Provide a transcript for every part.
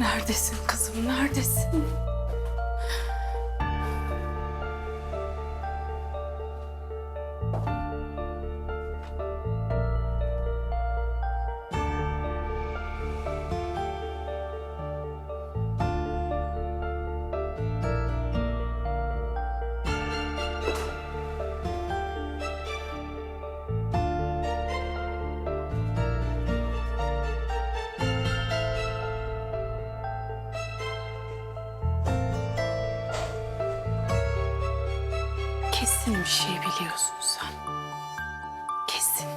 Neredesin kızım, neredesin? Kesin bir şey biliyorsun sen. Kesin.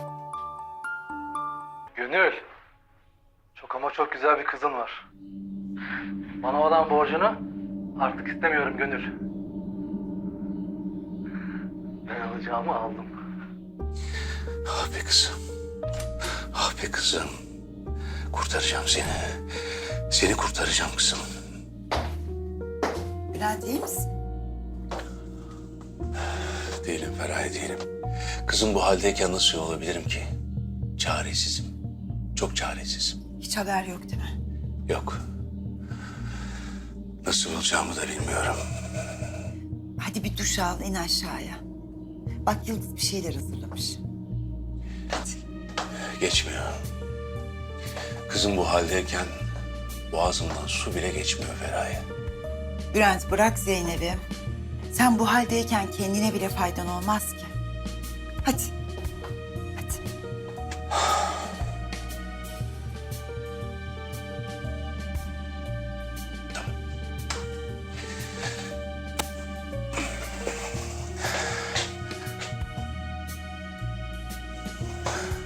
Gönül. Çok ama çok güzel bir kızın var. Bana olan borcunu artık istemiyorum Gönül. Ben alacağımı aldım. Ah be kızım. Ah be kızım. Kurtaracağım seni. Seni kurtaracağım kızım. Bülent iyi misin? Değilim Feraye değilim. Kızım bu haldeyken nasıl olabilirim ki? Çaresizim. Çok çaresizim. Hiç haber yok değil mi? Yok. Nasıl olacağımı da bilmiyorum. Hadi bir duş al in aşağıya. Bak Yıldız bir şeyler hazırlamış. Geçmiyor. Kızım bu haldeyken boğazımdan su bile geçmiyor Feraye. Bülent bırak Zeynep'i. Sen bu haldeyken kendine bile faydan olmaz ki. Hadi. Hadi.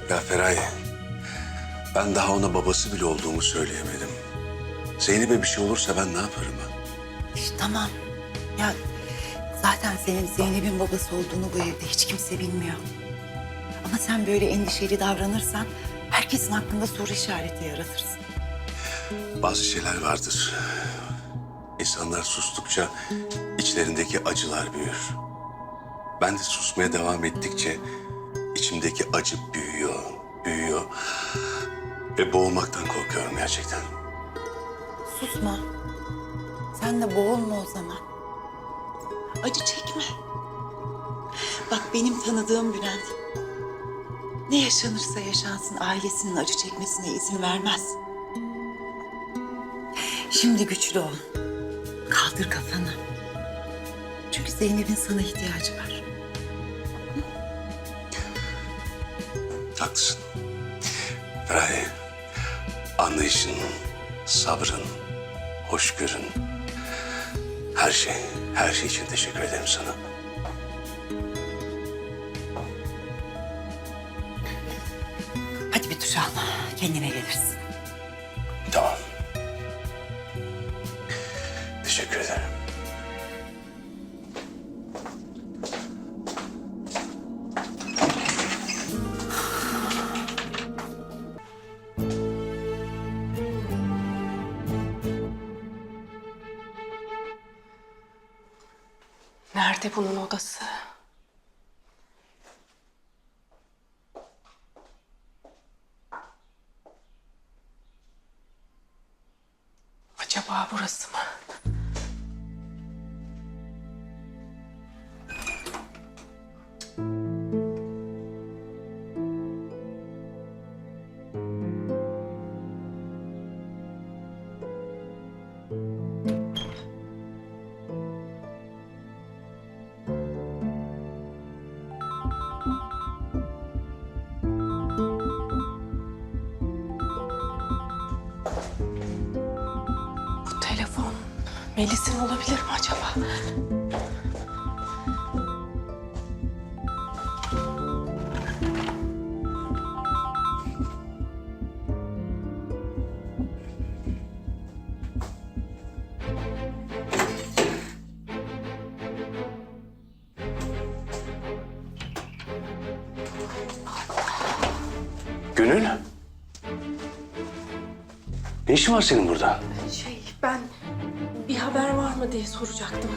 Ya Feraye, ben daha ona babası bile olduğumu söyleyemedim. Zeynep'e bir şey olursa ben ne yaparım ha? İşte tamam. Ya zaten senin Zeynep'in babası olduğunu bu evde hiç kimse bilmiyor. Ama sen böyle endişeli davranırsan herkesin aklında soru işareti yaratırsın. Bazı şeyler vardır. İnsanlar sustukça içlerindeki acılar büyür. Ben de susmaya devam ettikçe içimdeki acı büyüyor, büyüyor. Ve boğulmaktan korkuyorum gerçekten. Susma. Sen de boğulma o zaman. Acı çekme. Bak benim tanıdığım Bülent. Ne yaşanırsa yaşansın ailesinin acı çekmesine izin vermez. Şimdi güçlü ol. Kaldır kafanı. Çünkü Zeynep'in sana ihtiyacı var. Haklısın. Feraye, anlayışın, sabrın, hoşgörün, her şey, her şey için teşekkür ederim sana. Hadi bir duş al. Kendine gelirsin. Tamam. Teşekkür ederim. Nerede bunun odası? Acaba burası mı? Melis'in olabilir mi acaba? Gönül. Ne işin var senin burada? Bir haber var mı diye soracaktım.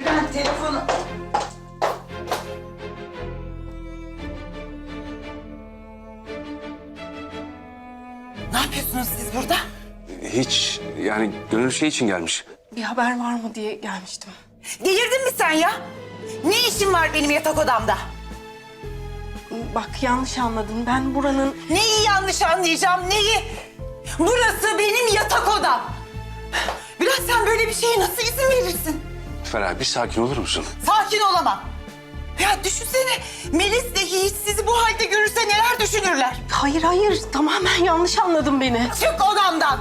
Bülent telefonu. Ne yapıyorsunuz siz burada? Hiç yani gönül şey için gelmiş. Bir haber var mı diye gelmiştim. Delirdin mi sen ya? Ne işin var benim yatak odamda? Bak yanlış anladın. Ben buranın... Neyi yanlış anlayacağım, neyi? Burası benim yatak odam. Bülent sen böyle bir şeye nasıl izin verirsin? Feray bir sakin olur musun? Sakin olamam. Ya düşünsene Melis de Yiğit sizi bu halde görürse neler düşünürler? Hayır hayır tamamen yanlış anladın beni. Çık odamdan.